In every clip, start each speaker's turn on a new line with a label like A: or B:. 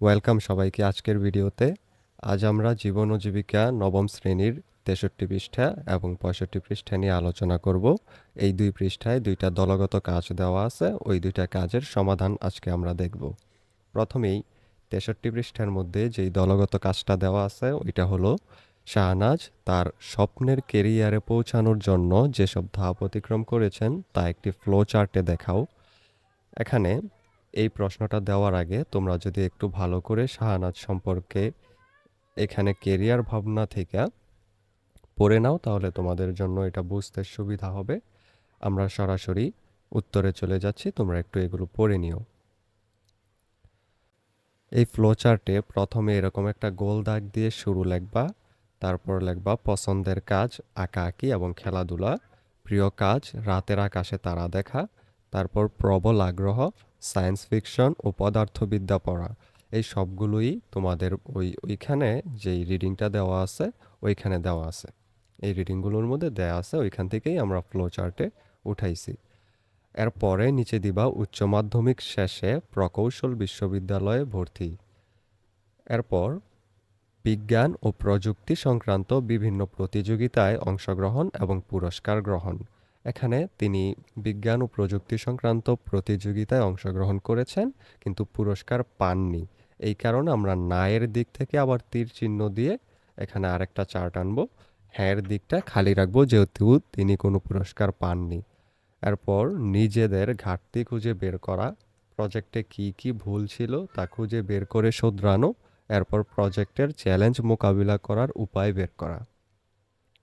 A: Welcome সবাইকে আজকের ভিডিওতে। আজ আমরা জীবন ও জীবিকা নবম শ্রেণির তেষট্টি পৃষ্ঠা এবং পঁয়ষট্টি পৃষ্ঠা নিয়ে আলোচনা করব। এই দুই পৃষ্ঠায় দুইটা দলগত কাজ দেওয়া আছে, ওই দুইটা কাজের সমাধান আজকে আমরা দেখব। প্রথমেই তেষট্টি পৃষ্ঠার মধ্যে যেই দলগত কাজটা দেওয়া আছে, ওইটা হলো, শাহনাজ তার স্বপ্নের কেরিয়ারে পৌঁছানোর জন্য যেসব ধাপ অতিক্রম করেছেন, তা একটি ফ্লো চার্টে দেখাও। এখানে এই প্রশ্নটা দেওয়ার আগে তোমরা যদি একটু ভালো করে শাহানাজ সম্পর্কে এখানে কেরিয়ার ভাবনা থেকে পড়ে নাও, তাহলে তোমাদের জন্য এটা বুঝতে সুবিধা হবে। আমরা সরাসরি উত্তরে চলে যাচ্ছি, তোমরা একটু এগুলো পড়ে নিও। এই ফ্লো চার্টে প্রথমে এরকম একটা গোল দাগ দিয়ে শুরু লেখবা, তারপর লেখবা, পছন্দের কাজ, আঁকাআঁকি এবং খেলাধুলা, প্রিয় কাজ, রাতের আকাশে তারা দেখা, তারপর প্রবল আগ্রহ সায়েন্স ফিকশন ও পদার্থবিদ্যা পড়া। এই সবগুলোই তোমাদের ওই, ওইখানে যেই রিডিংটা দেওয়া আছে, ওইখানে দেওয়া আছে। এই রিডিংগুলোর মধ্যে দেওয়া আছে, ওইখান থেকেই আমরা ফ্লো চার্টে উঠাইছি। এরপরে নিচে দিবা উচ্চ মাধ্যমিক শেষে প্রকৌশল বিশ্ববিদ্যালয়ে ভর্তি। এরপর বিজ্ঞান ও প্রযুক্তি সংক্রান্ত বিভিন্ন প্রতিযোগিতায় অংশগ্রহণ এবং পুরস্কার গ্রহণ। এখানে তিনি বিজ্ঞান ও প্রযুক্তি সংক্রান্ত প্রতিযোগিতায় অংশগ্রহণ করেছেন, কিন্তু পুরস্কার পাননি। এই কারণে আমরা নায়ের দিক থেকে আবার তীর চিহ্ন দিয়ে এখানে আরেকটা চার্ট আনব। হ্যাঁয়ের দিকটা খালি রাখব, যেহেতু তিনি কোনো পুরস্কার পাননি। এরপর নিজেদের ঘাটতি খুঁজে বের করা, প্রজেক্টে কি কি ভুল ছিল তা খুঁজে বের করে শোধরানো, এরপর প্রজেক্টের চ্যালেঞ্জ মোকাবিলা করার উপায় বের করা।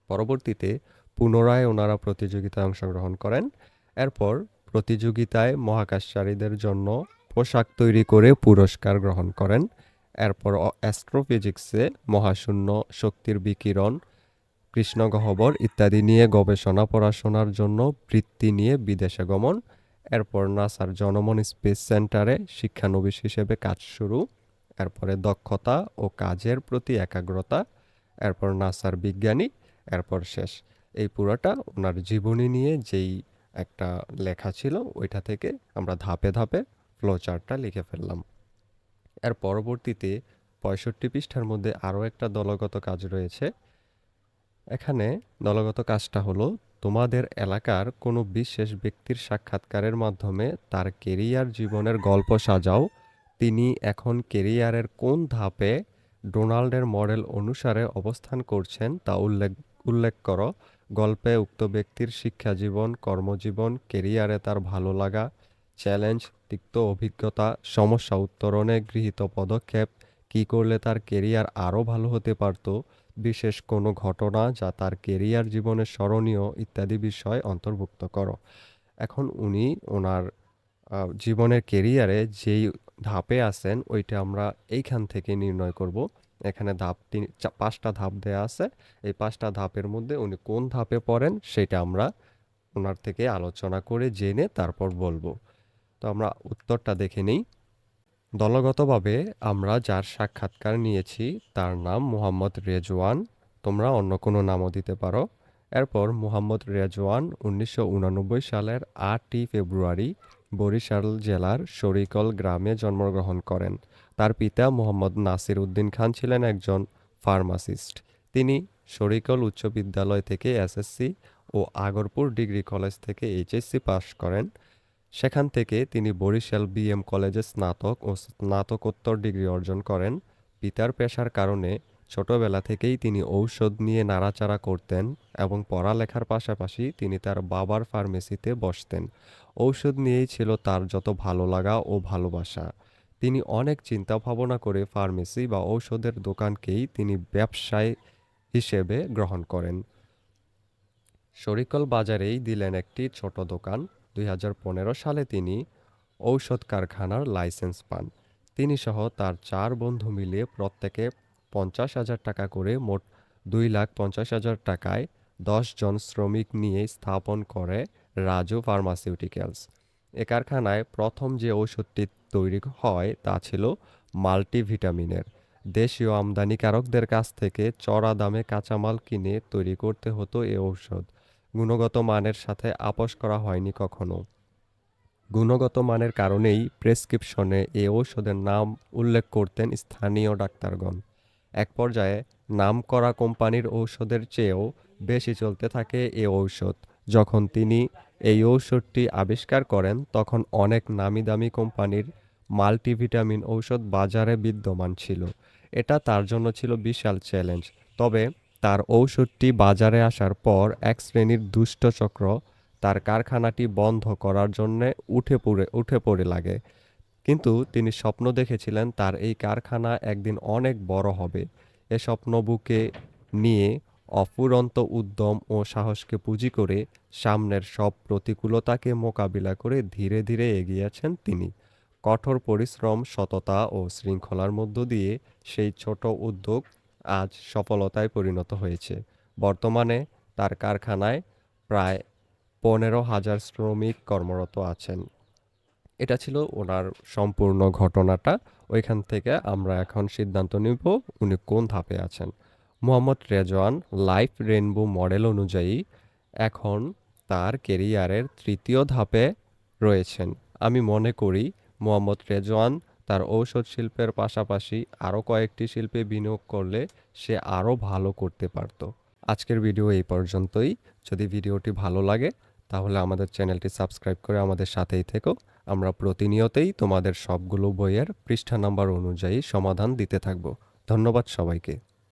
A: পরবর্তীতে পুনরায় ওনারা প্রতিযোগিতায় অংশগ্রহণ করেন। এরপর প্রতিযোগিতায় মহাকাশচারীদের জন্য পোশাক তৈরি করে পুরস্কার গ্রহণ করেন। এরপর অ্যাস্ট্রোফিজিক্সে মহাশূন্য শক্তির বিকিরণ কৃষ্ণগহ্বর ইত্যাদি নিয়ে গবেষণা পড়াশোনার জন্য বৃত্তি নিয়ে বিদেশে গমন। এরপর নাসার জনমন স্পেস সেন্টারে শিক্ষানবিশ হিসেবে কাজ শুরু। এরপরে দক্ষতা ও কাজের প্রতি একাগ্রতা। এরপর নাসার বিজ্ঞানী। এরপর শেষ। এই পুরোটা ওনার জীবনী নিয়ে যেই একটা লেখা ছিল, ওইটা থেকে আমরা ধাপে ধাপে ফ্লো চার্টটা লিখে ফেললাম। এর পরবর্তীতে পঁয়ষট্টি পৃষ্ঠার মধ্যে আরও একটা দলগত কাজ রয়েছে। এখানে দলগত কাজটা হলো, তোমাদের এলাকার কোনো বিশেষ ব্যক্তির সাক্ষাৎকারের মাধ্যমে তার কেরিয়ার জীবনের গল্প সাজাও। তিনি এখন কেরিয়ারের কোন ধাপে ডোনাল্ডের মডেল অনুসারে অবস্থান করছেন তা উল্লেখ উল্লেখ করো। গল্পে উক্ত ব্যক্তির শিক্ষা জীবন, কর্মজীবন, কেরিয়ারে তার ভালো লাগা, চ্যালেঞ্জ, তিক্ত অভিজ্ঞতা, সমস্যা উত্তরণে গৃহীত পদক্ষেপ, কী করলে তার কেরিয়ার আরও ভালো হতে পারত, বিশেষ কোনো ঘটনা যা তার কেরিয়ার জীবনে স্মরণীয় ইত্যাদি বিষয় অন্তর্ভুক্ত করো। এখন উনি ওনার জীবনের কেরিয়ারে যেই ধাপে আছেন, ওইটা আমরা এইখান থেকে নির্ণয় করব। এখানে ধাপ তিন পাঁচটা ধাপ দেয়া আছে। এই পাঁচটা ধাপের মধ্যে উনি কোন ধাপে পড়েন সেটা আমরা ওনার থেকে আলোচনা করে জেনে তারপর বলব। তো আমরা উত্তরটা দেখে নিই। দলগতভাবে আমরা যার সাক্ষাৎকার নিয়েছি তার নাম মোহাম্মদ রেজওয়ান। তোমরা অন্য কোনো নামও দিতে পারো। এরপর মোহাম্মদ রেজওয়ান উনিশশো সালের আটই ফেব্রুয়ারি বরিশাল জেলার শরিকল গ্রামে জন্মগ্রহণ করেন। পিতা মোহাম্মদ নাসির উদ্দিন খান ছিলেন একজন ফার্মাসিস্ট। তিনি শরিকল উচ্চ বিদ্যালয় থেকে এসএসসি ও আগরপুর ডিগ্রি কলেজ থেকে এইচএসসি পাশ করেন। সেখান থেকে তিনি বরিশাল বিএম কলেজে স্নাতক ও স্নাতকোত্তর ডিগ্রি অর্জন করেন। পিতার পেশার কারণে ছোটবেলা থেকেই তিনি ঔষধ নিয়ে নাড়াচাড়া করতেন এবং পড়ালেখার পাশাপাশি তিনি তার বাবার ফার্মেসিতে বসতেন। ঔষধ নিয়েই ছিল তার যত ভালো লাগা ও ভালোবাসা। তিনি অনেক চিন্তা ভাবনা করে ফার্মেসি বা ঔষধের দোকানকেই তিনি ব্যবসায় হিসেবে গ্রহণ করেন। শরিকল বাজারেই দিলেন একটি ছোট দোকান। দুই হাজার পনেরো সালে তিনি ঔষধ কারখানার লাইসেন্স পান। তিনি সহ তার চার বন্ধু মিলিয়ে প্রত্যেকে পঞ্চাশ হাজার টাকা করে মোট দুই লাখ পঞ্চাশ হাজার টাকায় জন শ্রমিক নিয়ে স্থাপন করে রাজু ফার্মাসিউটিক্যালস। এ কারখানায় প্রথম যে ঔষধটি তৈরি হয় তা ছিল মাল্টিভিটামিনের। দেশীয় আমদানিকারকদের কাছ থেকে চড়া দামে কাঁচামাল কিনে তৈরি করতে হতো এ ঔষধ। গুণগত মানের সাথে আপোস করা হয়নি কখনো। গুণগত মানের কারণেই প্রেসক্রিপশনে এ ঔষধের নাম উল্লেখ করতেন স্থানীয় ডাক্তারগণ। এক পর্যায়ে নামকরা কোম্পানির ঔষধের চেয়েও বেশি চলতে থাকে এ ঔষধ। যখন তিনি এই ঔষধটি আবিষ্কার করেন, তখন অনেক নামি দামি কোম্পানির মাল্টিভিটামিন ঔষধ বাজারে বিদ্যমান ছিল। এটা তার জন্য ছিল বিশাল চ্যালেঞ্জ। তবে তার ঔষধটি বাজারে আসার পর এক শ্রেণির দুষ্ট চক্র তার কারখানাটি বন্ধ করার জন্যে উঠে পড়ে উঠে পড়ে লাগে। কিন্তু তিনি স্বপ্ন দেখেছিলেন তার এই কারখানা একদিন অনেক বড় হবে। এ স্বপ্ন বুকে নিয়ে অফুরন্ত উদ্যম ও সাহসকে পুঁজি করে সামনের সব প্রতিকূলতাকে মোকাবিলা করে ধীরে ধীরে এগিয়েছেন তিনি। কঠোর পরিশ্রম, সততা ও শৃঙ্খলার মধ্য দিয়ে সেই ছোট উদ্যোগ আজ সফলতায় পরিণত হয়েছে। বর্তমানে তার কারখানায় প্রায় পনেরো হাজার শ্রমিক কর্মরত আছেন। এটা ছিল ওনার সম্পূর্ণ ঘটনাটা। ওইখান থেকে আমরা এখন সিদ্ধান্ত নিব উনি কোন ধাপে আছেন। Mohammad Rezwan life rainbow model অনুযায়ী এখন তার কেরিয়ারের তৃতীয় ধাপে রয়েছেন। আমি মনে করি মোহাম্মদ রেজওয়ান তার ঔষধ শিল্পের পাশাপাশি আরও কয়েকটি শিল্পে বিনিয়োগ করলে সে আরও ভালো করতে পারত। আজকের ভিডিও এই পর্যন্তই। যদি ভিডিওটি ভালো লাগে, তাহলে আমাদের চ্যানেলটি সাবস্ক্রাইব করে আমাদের সাথেই থেকো। আমরা প্রতিনিয়তই তোমাদের সবগুলো বইয়ের পৃষ্ঠা নাম্বার অনুযায়ী সমাধান দিতে থাকব। ধন্যবাদ সবাইকে।